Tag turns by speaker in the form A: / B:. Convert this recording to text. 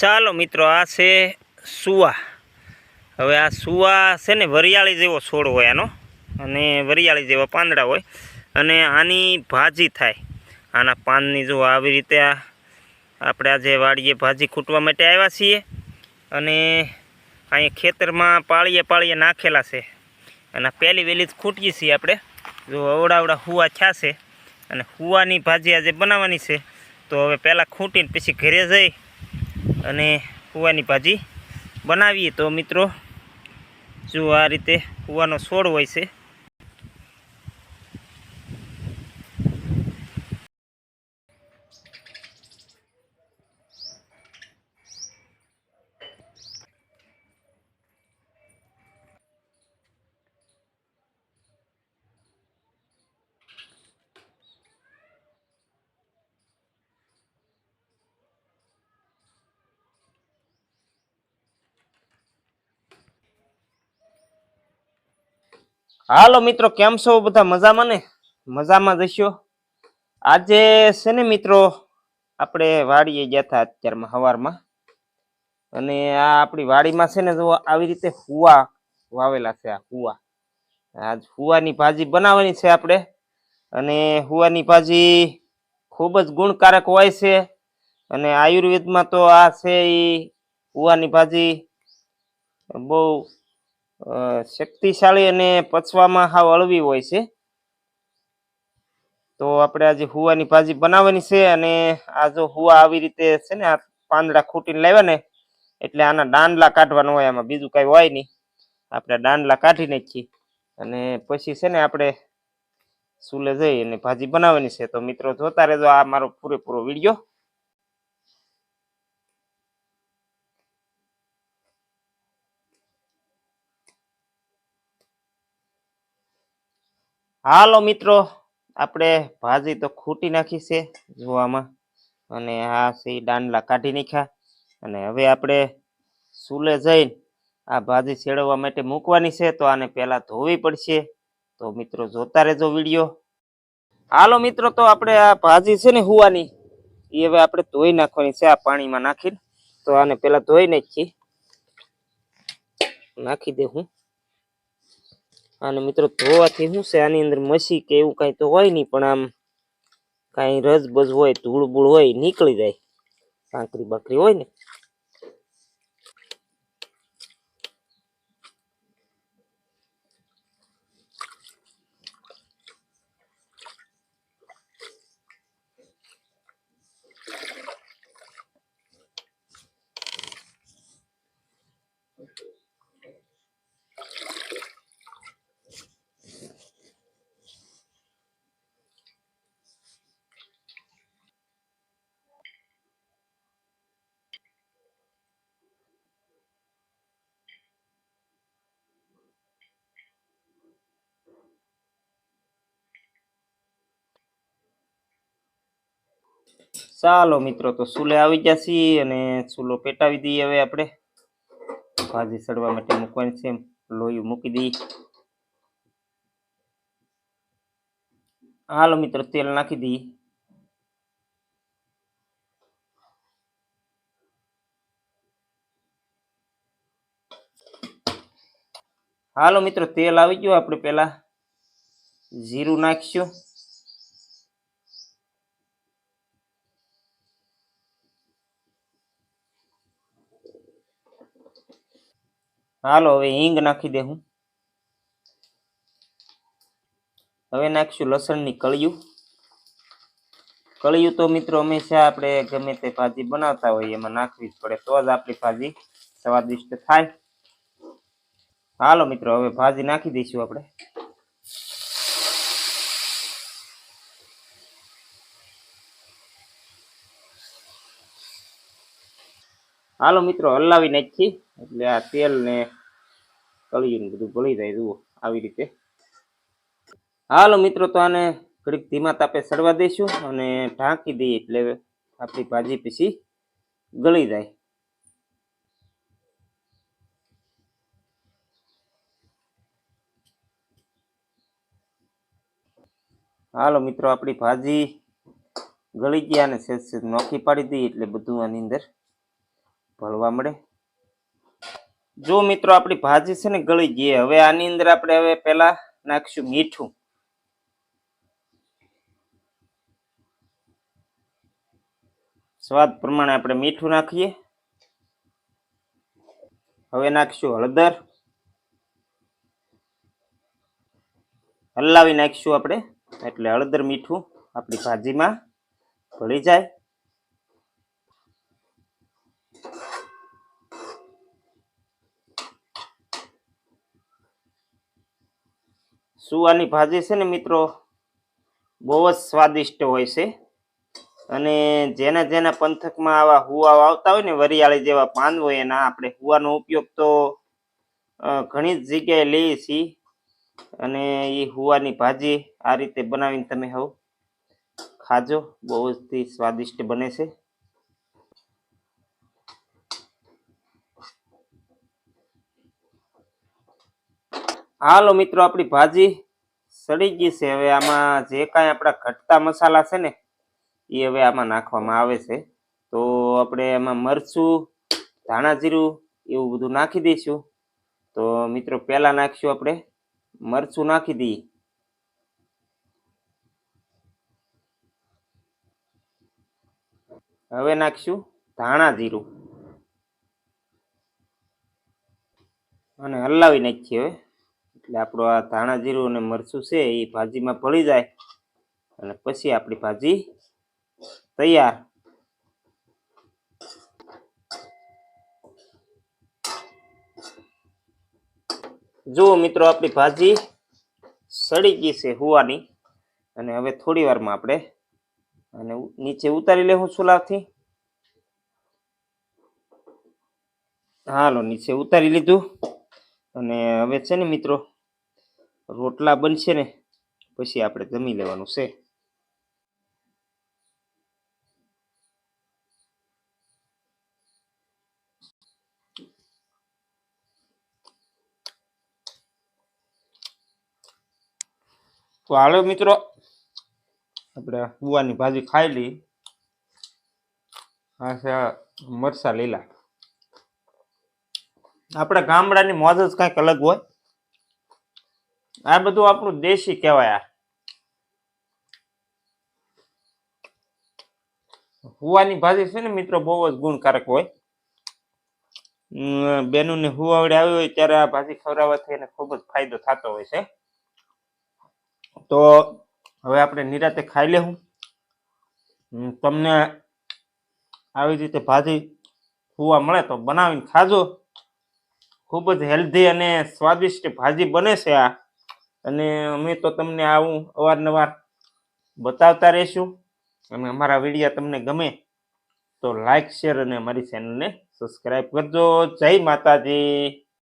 A: ચાલો મિત્રો, આ છે સુવા. હવે આ સુવા છે ને વરિયાળી જેવો છોડ હોય આનો. અને વરિયાળી જેવા પાંદડા હોય. અને આની ભાજી થાય. આના પાનની જો આવી રીતે આ આપણે આજે વાડીએ ભાજી ખૂટવા માટે આવ્યા છીએ. અને અહીંયા ખેતરમાં પાળીએ પાળીએ નાખેલા છે. અને પહેલી વહેલી જ ખૂટીએ છીએ આપણે. જો અવડાવડા હુવા છે. અને હુવાની ભાજી આજે બનાવવાની છે. તો હવે પહેલાં ખૂટીને પછી ઘરે જઈ અને કૂવાની ભાજી બનાવીએ તો મિત્રો જો આ રીતે કૂવાનો છોડ હોય છે હાલો મિત્રો, કેમ છો બધા? મજામાં ને? મજામાં જશો? આજે છે ને મિત્રો, આપણે વાડીએ ગયા હતા અત્યારમાં સવારમાં અને આ આપણી વાડીમાં છે ને જો આવી રીતે હુવા વાવેલા છે આ હુવા. આજ હુવાની ભાજી બનાવવાની છે આપણે. અને હુવાની ભાજી ખૂબ જ ગુણકારક હોય છે. અને આયુર્વેદમાં તો આ છે એ હુવાની ભાજી બહુ શક્તિશાળી અને પચવામાં હાવ હળવી હોય છે. તો આપણે આજે હુવાની ભાજી બનાવવાની છે અને આ જો હુવા આવી રીતે છે ને આ પાંદડા ખૂટીને લાવ્યા ને, એટલે આના દાંડલા કાઢવાના હોય, આમાં બીજું કાંઈ હોય નહીં. આપણે દાંડલા કાઢી નાખીએ અને પછી છે ને આપણે ચૂલે જઈ અને ભાજી બનાવવાની છે. તો મિત્રો જોતા રહેજો આ મારો પૂરેપૂરો વીડિયો. હાલો મિત્રો, આપણે ભાજી તો ખૂટી નાખી છે જોવામાં. અને આ સી દાંડલા કાઢી નાખ્યા. અને હવે આપણે સૂલે જઈને આ ભાજી શેડવવા માટે મૂકવાની છે, તો આને પહેલાં ધોવી પડશે. તો મિત્રો, જોતા રહેજો વીડિયો. હાલો મિત્રો, તો આપણે આ ભાજી છે ને હુવાની એ હવે આપણે ધોઈ નાખવાની છે આ પાણીમાં નાખીને. તો આને પહેલાં ધોઈ નાખીએ. નાખી દે હું. અને મિત્રો ધોવાથી શું છે? આની અંદર મસી કે એવું કાંઈ તો હોય નહીં, પણ આમ કાંઈ રજબજ હોય ધૂળ બૂળ હોય, નીકળી જાય. કાંકરી બાકરી હોય ને? ચાલો મિત્રો, તો ચૂલે આવી ગયા છીએ અને ચૂલો પેટાવી દઈએ હવે આપણે. ભાજી સડવા માટે મૂકવાની છે લોહી મૂકી દઈએ. હાલો મિત્રો, તેલ નાખી દઈએ. હાલો મિત્રો, તેલ આવી ગયું. આપણે પેલા જીરું નાખીશું. હાલો, હવે હિંગ નાખી દે હું. હવે નાખીશું લસણની કળિયું. કળિયું તો મિત્રો હંમેશા આપણે ગમે તે ભાજી બનાવતા હોઈએ, એમાં નાખવી જ પડે. તો જ આપણી ભાજી સ્વાદિષ્ટ થાય. હાલો મિત્રો, હવે ભાજી નાખી દઈશું આપણે. હાલો મિત્રો હલાવી નાખી એટલે આ તેલ ને કળિયું ને બધું ગળી જાય, જુઓ, આવી રીતે. હાલો મિત્રો, તો આને ઘડીક ધીમા તાપે સડવા દઈશું અને ઢાંકી દઈએ એટલે આપણી ભાજી પીસી ગળી જાય. હાલો મિત્રો, આપણી ભાજી ગળી ગયા અને સેજ સેજ નોખી પાડી દઈએ એટલે બધું આની અંદર ભળવા મળે. જો મિત્રો આપણી ભાજી છે ને ગળી ગઈ, હવે આની અંદર આપણે હવે પહેલા નાખશું મીઠું. સ્વાદ પ્રમાણે આપણે મીઠું નાખીએ. હવે નાખશું હળદર. હલાવી નાખીશું આપણે, એટલે હળદર મીઠું આપણી ભાજીમાં ભળી જાય. સુવાની ભાજી છે ને મિત્રો, બહુ જ સ્વાદિષ્ટ હોય છે. અને જેના જેના પંથકમાં આવા હુવા આવતા હોય ને, વરિયાળી જેવા પાન હોય એના આપણે હુવાનો ઉપયોગ તો ઘણી જ જગ્યાએ લઈએ છીએ. અને એ હુવાની ભાજી આ રીતે બનાવીને તમે હવ ખાજો, બહુ જ સ્વાદિષ્ટ બને છે. હાલો મિત્રો, આપણી ભાજી સડી ગઈ છે. હવે આમાં જે કાંઈ આપણા ઘટતા મસાલા છે ને એ હવે આમાં નાખવામાં આવે છે. તો આપણે એમાં મરચું, ધાણા જીરું એવું બધું નાખી દઈશું. તો મિત્રો, પહેલાં નાખીશું આપણે મરચું નાખી દઈએ. હવે નાખીશું ધાણા જીરું. અને હલાવી નાખીએ હવે. એટલે આપણું આ ધાણા જીરું અને મરચું છે એ ભાજીમાં ભળી જાય. અને પછી આપણી ભાજી તૈયાર. જુઓ મિત્રો, આપણી ભાજી સડી ગઈ છે હુવાની. અને હવે થોડી વારમાં આપણે અને નીચે ઉતારી લેવું ચૂલાથી. હાલો, નીચે ઉતારી લીધું. અને હવે છે ને મિત્રો રોટલા બનશે ને, પછી આપણે જમી લેવાનું છે. તો હાલો મિત્રો, આપણે હુવાની ભાજી ખાઈ લઈ મરસા લીલા. આપણા ગામડાની મોજ જ કંઈક અલગ હોય. આ બધું આપણું દેશી કહેવાય હુવાની ભાજી છે ને મિત્રો બહુ જ ગુણકારક હોય. બેનુને હુવાવડે આવી હોય ત્યારે આ ભાજી ખવડાવવાથી એને ખૂબ જ ફાયદો થતો હોય છે. તો હવે આપણે નિરાતે ખાઈ લેવું તમને આવી રીતે ભાજી હુવા મળે તો બનાવીને ખાજો. ખૂબ જ હેલ્ધી અને સ્વાદિષ્ટ ભાજી બને છે આ. અને અમે તો તમને આવું અવારનવાર બતાવતા રહીશું. અને અમારા વીડિયો તમને ગમે તો લાઈક શેર અને અમારી ચેનલને સબસ્ક્રાઈબ કરજો. જય માતાજી.